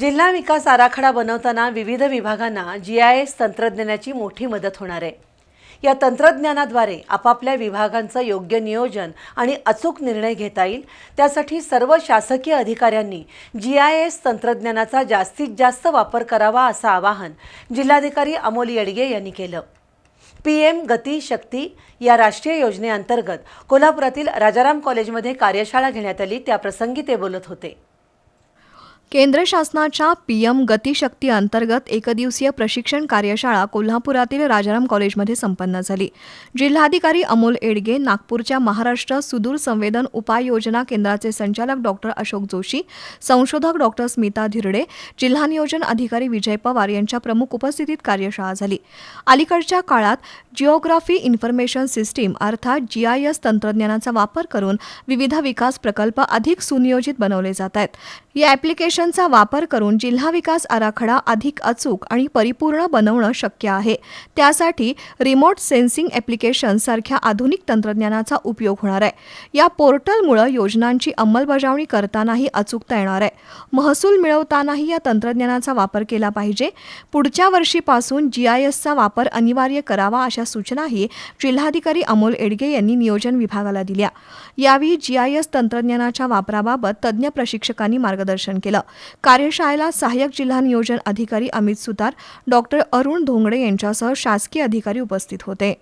जिल्हा विकास आराखडा बनवताना विविध विभागांना जी आय एस तंत्रज्ञानाची मोठी मदत होणार आहे. या तंत्रज्ञानाद्वारे आपापल्या विभागांचं योग्य नियोजन आणि अचूक निर्णय घेता येईल. त्यासाठी सर्व शासकीय अधिकाऱ्यांनी जी आय एस तंत्रज्ञानाचा जास्तीत जास्त वापर करावा असं आवाहन जिल्हाधिकारी अमोल येडगे यांनी केलं. पी एम गती शक्ती या राष्ट्रीय योजनेअंतर्गत कोल्हापुरातील राजाराम कॉलेजमध्ये कार्यशाळा घेण्यात आली. त्याप्रसंगी ते बोलत होते. केंद्र शासनाच्या पीएम गतिशक्ती अंतर्गत एकदिवसीय प्रशिक्षण कार्यशाळा कोल्हापुरातील राजाराम कॉलेजमध्ये संपन्न झाली. जिल्हाधिकारी अमोल एडगे नागपूरच्या महाराष्ट्र सुदूर संवेदन उपाययोजना केंद्राचे संचालक डॉक्टर अशोक जोशी संशोधक डॉक्टर स्मिता धिरडे जिल्हा नियोजन अधिकारी विजय पवार यांच्या प्रमुख उपस्थितीत कार्यशाळा झाली. अलीकडच्या काळात जिओग्राफी इन्फॉर्मेशन सिस्टीम अर्थात जीआयएस तंत्रज्ञानाचा वापर करून विविध विकास प्रकल्प अधिक सुनियोजित बनवले जात आहेत. या ॲप्लिकेशनचा वापर करून जिल्हा विकास आराखडा अधिक अचूक आणि परिपूर्ण बनवणं शक्य आहे. त्यासाठी रिमोट सेन्सिंग ॲप्लिकेशन सारख्या आधुनिक तंत्रज्ञानाचा उपयोग होणार आहे. या पोर्टलमुळं योजनांची अंमलबजावणी करतानाही अचूकता येणार आहे. महसूल मिळवतानाही या तंत्रज्ञानाचा वापर केला पाहिजे. पुढच्या वर्षीपासून जी आय एसचा वापर अनिवार्य करावा अशा सूचनाही जिल्हाधिकारी अमोल एडगे यांनी नियोजन विभागाला दिल्या. यावेळी जी आय एस तंत्रज्ञानाच्या वापराबाबत तज्ज्ञ प्रशिक्षकांनी मार्गदर्शन केलं. कार्यशाळेला सहाय्यक जिल्हा नियोजन अधिकारी अमित सुतार डॉक्टर अरुण धोंगडे यांच्यासह शासकीय अधिकारी उपस्थित होते.